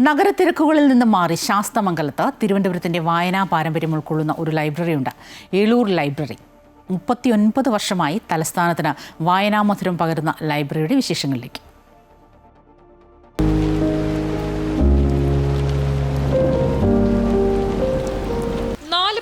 നഗരത്തിരക്കുകളിൽ നിന്ന് മാറി ശാസ്തമംഗലത്ത് തിരുവനന്തപുരത്തിന്റെ വായനാ പാരമ്പര്യം ഉൾക്കൊള്ളുന്ന ഒരു ലൈബ്രറിയുണ്ട്. ഏളൂർ ലൈബ്രറി. മുപ്പത്തിയൊൻപത് വർഷമായി തലസ്ഥാനത്തിന് വായനാമധുരം പകരുന്ന ലൈബ്രറിയുടെ വിശേഷങ്ങളിലേക്ക്.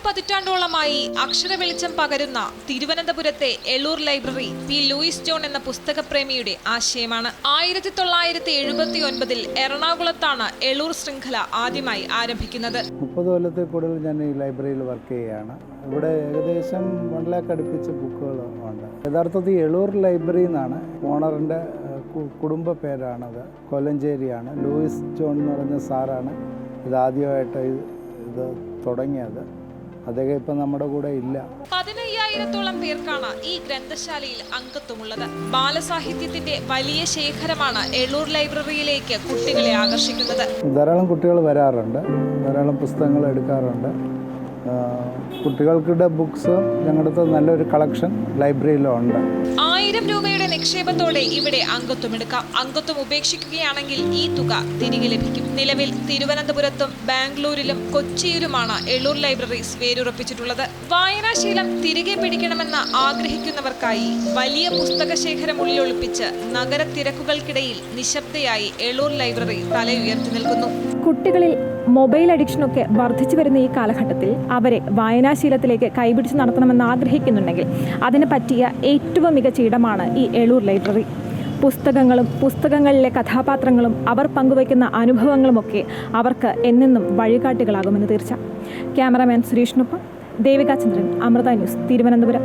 പതിറ്റാണ്ടോളമായി അക്ഷരവെളിച്ചം പകരുന്ന തിരുവനന്തപുരത്തെ Elur library P Louis John എന്ന പുസ്തകപ്രേമിയുടെ ആശയമാണ്. ആയിരത്തി തൊള്ളായിരത്തി എഴുപത്തി ഒൻപതിൽ എറണാകുളത്താണ് എളൂർ ശൃംഖല ആദ്യമായി ആരംഭിക്കുന്നത്. മുപ്പത് കൊല്ലത്തിൽ കൂടുതൽ ഞാൻ ഈ ലൈബ്രറിയിൽ വർക്ക് ചെയ്യുകയാണ്. ഇവിടെ ഏകദേശം വൺ ലാക്ക് അടുപ്പിച്ച് ബുക്കുകൾ ഉണ്ട്. യഥാർത്ഥത്തിൽ എളൂർ ലൈബ്രറി എന്നാണ് ഓണറിന്റെ കുടുംബ പേരാണത്. കൊല്ലഞ്ചേരിയാണ്. ലൂയിസ് ജോൺ എന്ന് പറഞ്ഞ സാറാണ് ഇതാദ്യമായിട്ട് ഇത് ഇത് തുടങ്ങിയത്. അദ്ദേഹം ഇപ്പം നമ്മുടെ കൂടെ ഇല്ല. പതിനയ്യായിരത്തോളം പേർക്കാണ് ഈ ഗ്രന്ഥശാലയിൽ അംഗത്വമുള്ളത്. ബാലസാഹിത്യത്തിന്റെ വലിയ ശേഖരമാണ് എളൂർ ലൈബ്രറിയിലേക്ക് കുട്ടികളെ ആകർഷിക്കുന്നത്. ധാരാളം കുട്ടികൾ വരാറുണ്ട്. ധാരാളം പുസ്തകങ്ങൾ എടുക്കാറുണ്ട്. കുട്ടികൾക്കുടെ ബുക്സ് ഞങ്ങളുടെ അടുത്ത് നല്ലൊരു കളക്ഷൻ ലൈബ്രറിയിലുണ്ട്. ആയിരം രൂപയുടെ നിക്ഷേപത്തോടെ ഇവിടെ അംഗത്വം എടുക്കാം. അംഗത്വം ഉപേക്ഷിക്കുകയാണെങ്കിൽ ഈ തുക തിരികെ ലഭിക്കും. നിലവിൽ തിരുവനന്തപുരത്തും ബാംഗ്ലൂരിലും കൊച്ചിയിലുമാണ് എള്ളൂർ ലൈബ്രറീസ് വേരുറപ്പിച്ചിട്ടുള്ളത്. വായനാശീലം തിരികെ പിടിക്കണമെന്ന് ആഗ്രഹിക്കുന്നവർക്കായി വലിയ പുസ്തക ശേഖരം ഉള്ളിലൊളിപ്പിച്ച് നഗര തിരക്കുകൾക്കിടയിൽ നിശബ്ദയായി എള്ളൂർ ലൈബ്രറി തലയുയർത്തി നിൽക്കുന്നു. കുട്ടികളിൽ മൊബൈൽ അഡിക്ഷനൊക്കെ വർദ്ധിച്ചു വരുന്ന ഈ കാലഘട്ടത്തിൽ അവരെ വായനാശീലത്തിലേക്ക് കൈപിടിച്ച് നടത്തണമെന്ന് ആഗ്രഹിക്കുന്നുണ്ടെങ്കിൽ അതിന് പറ്റിയ ഏറ്റവും മികച്ച ഇടമാണ് ഈ എളൂർ ലൈബ്രറി. പുസ്തകങ്ങളും പുസ്തകങ്ങളിലെ കഥാപാത്രങ്ങളും അവർ പങ്കുവയ്ക്കുന്ന അനുഭവങ്ങളുമൊക്കെ അവർക്ക് എന്നെന്നും വഴികാട്ടികളാകുമെന്ന് തീർച്ച. ക്യാമറാമാൻ സുരേഷിനൊപ്പം ദേവികാചന്ദ്രൻ അമൃത ന്യൂസ് തിരുവനന്തപുരം.